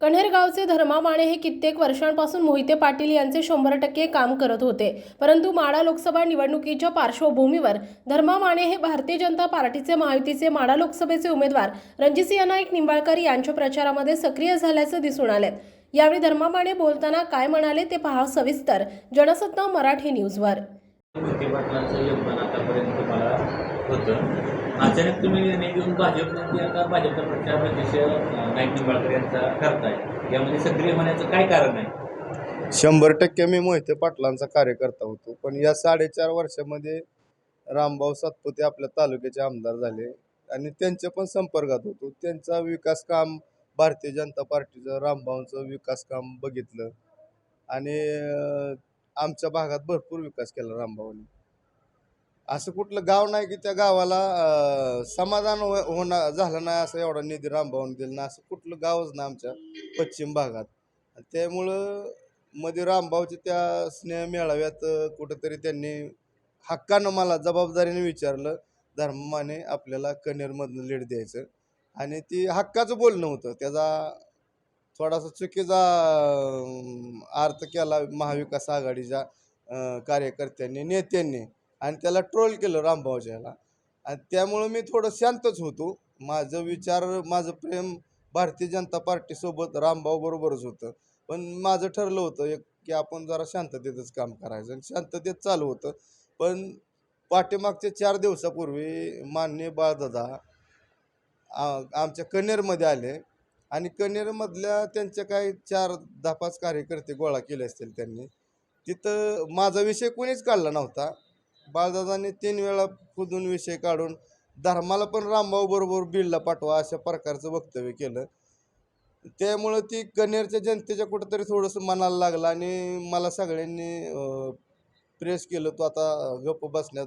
कण्हेरगावचे धर्मा माने हे कित्येक वर्षांपासून मोहिते पाटील यांचे शंभर टक्के काम करत होते. परंतु माडा लोकसभा निवडणुकीच्या पार्श्वभूमीवर धर्मा माने हे भारतीय जनता पार्टीचे महायुतीचे माडा लोकसभेचे उमेदवार रणजितसिंह नाईक निंबाळकर यांच्या प्रचारामध्ये सक्रिय झाल्याचं दिसून आले यावेळी धर्मा माने बोलताना काय म्हणाले ते पहा सविस्तर. जनसत्ता मराठी न्यूजवर. विखे पाटलांचं योगदान आतापर्यंत तुम्हाला होतं. अचानक तुम्ही निर्णय घेऊन भाजपमध्ये म्हणजे आता भाजपचा प्रचार प्रदेश नाईक निंबाळकर यांचा करताय. यामध्ये सक्रिय होण्याचं काय कारण आहे? शंभर टक्के मी मोहिते पाटलांचा कार्यकर्ता होतो. पण या साडेचार वर्षामध्ये रामभाऊ सातपुते आपल्या तालुक्याचे आमदार झाले आणि त्यांच्या पण संपर्कात होतो. त्यांचा विकास काम भारतीय जनता पार्टीचं रामभाऊंचं विकास काम बघितलं. आणि आमच्या भागात भरपूर विकास केला रामभाऊने. असं कुठलं गाव नाही की त्या गावाला समाधान हो-, होणार झालं नाही असं एवढा निधी रामभाऊने दिला नाही असं कुठलं गावच नाही आमच्या पश्चिम भागात. त्यामुळं मध्ये रामभाऊच्या त्या स्नेह मेळाव्यात कुठंतरी त्यांनी हक्कानं मला जबाबदारीने विचारलं धर्माने आपल्याला कनेरमधनं लीड द्यायचं. आणि ती हक्काचं बोलणं होतं. त्याचा थोडासा चुकीचा अर्थ केला महाविकास आघाडीच्या कार्यकर्त्यांनी नेत्यांनी. आणि त्याला ट्रोल केलं रामभाऊच्या आणि त्यामुळं मी थोडं शांतच होतो. माझं विचार माझं प्रेम भारतीय जनता पार्टीसोबत रामभाऊ बरोबरच होतं. पण माझं ठरलं होतं एक की आपण जरा शांततेतच काम करायचं. आणि शांततेत चालू होतं. पण पाठीमागच्या चार दिवसापूर्वी माननीय बाळदादा आमच्या कन्नेरमध्ये आले. आणि कन्नेरमधल्या त्यांच्या काही चार दहा पाच कार्यकर्ते गोळा केले असतील त्यांनी. तिथं माझा विषय कोणीच काढला नव्हता. बाळदादांनी तीन वेळा खुदून विषय काढून धर्माला पण रामभाऊ बरोबर बिलला पाठवा अशा प्रकारचं वक्तव्य केलं. त्यामुळं ती कन्नेरच्या जनतेच्या कुठंतरी थोडंसं मनाला लागलं आणि मला सगळ्यांनी प्रेस केलं तू आता गप्प बसण्यात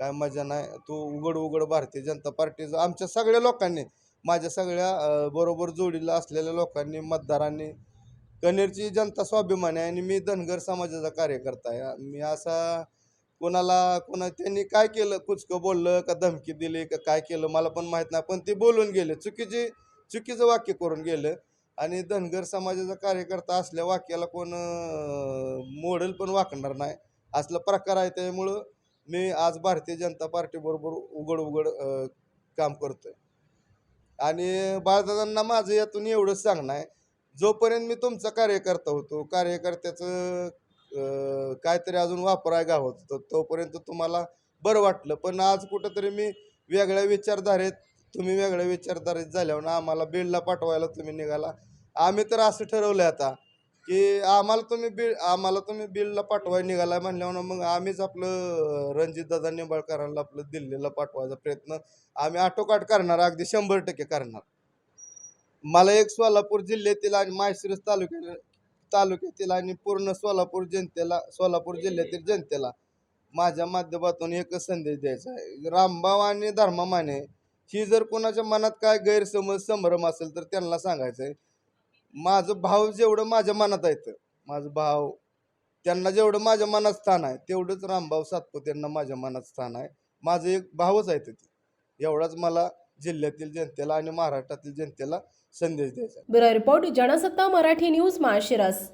काय मजा नाही. तू उघड उघड भारतीय जनता पार्टीचं आमच्या सगळ्या लोकांनी माझ्या सगळ्या बरोबर जोडीला असलेल्या लोकांनी मतदारांनी कन्नेरची जनता स्वाभिमानी आहे आणि मी धनगर समाजाचा कार्यकर्ता आहे. मी असा कोणाला कोणा त्यांनी काय केलं कुचकं बोललं का धमकी दिली का काय केलं मला पण माहीत नाही. पण ते बोलून गेले चुकीचे चुकीचं वाक्य करून गेलं. आणि धनगर समाजाचा कार्यकर्ता असल्या वाक्याला कोण मोडेल पण वाकणार नाही. असला प्रकार आहे त्यामुळं मी आज भारतीय जनता पार्टीबरोबर उघड उघड काम काम करतोय. आणि बाळदादांना माझं यातून एवढंच सांगणं आहे. जोपर्यंत मी तुमचा कार्यकर्ता होतो कार्यकर्त्याचं काहीतरी अजून वापराय गावत होतं तोपर्यंत तुम्हाला बरं वाटलं. पण आज कुठंतरी मी वेगळ्या विचारधारेत तुम्ही वेगळ्या विचारधारेत झाल्यावर आम्हाला बिलला पाठवायला तुम्ही निघाला. आम्ही तर असं ठरवलं आता की आम्हाला तुम्ही बिल आम्हाला तुम्ही बिलला पाठवाय निघाला म्हणल्यावर मग आम्हीच आपलं रणजितदादा निंबाळकरांना आपलं दिल्लीला पाठवायचा प्रयत्न आम्ही आटोकाट करणार अगदी शंभर टक्के करणार. मला एक सोलापूर जिल्ह्यातील आणि माळशिरस तालुक्या तालुक्यातील आणि पूर्ण सोलापूर जनतेला सोलापूर जिल्ह्यातील जनतेला माझ्या माध्यमातून एकच संदेश द्यायचा आहे. रामभाव आणि धर्मामाने ही जर कोणाच्या मनात काय गैरसमज संभ्रम असेल तर त्यांना सांगायचं आहे. माझं भाव जेवढं माझ्या मनात येतं माझं भाव त्यांना जेवढं माझ्या मनात स्थान आहे तेवढंच रामभाऊ सातपुते यांना माझ्या मनात स्थान आहे. माझं एक भावच आहे ते. एवढाच मला जिल्ह्यातील जनतेला आणि महाराष्ट्रातील जनतेला संदेश द्यायचा bureau report Jansatta Marathi news Malshiras.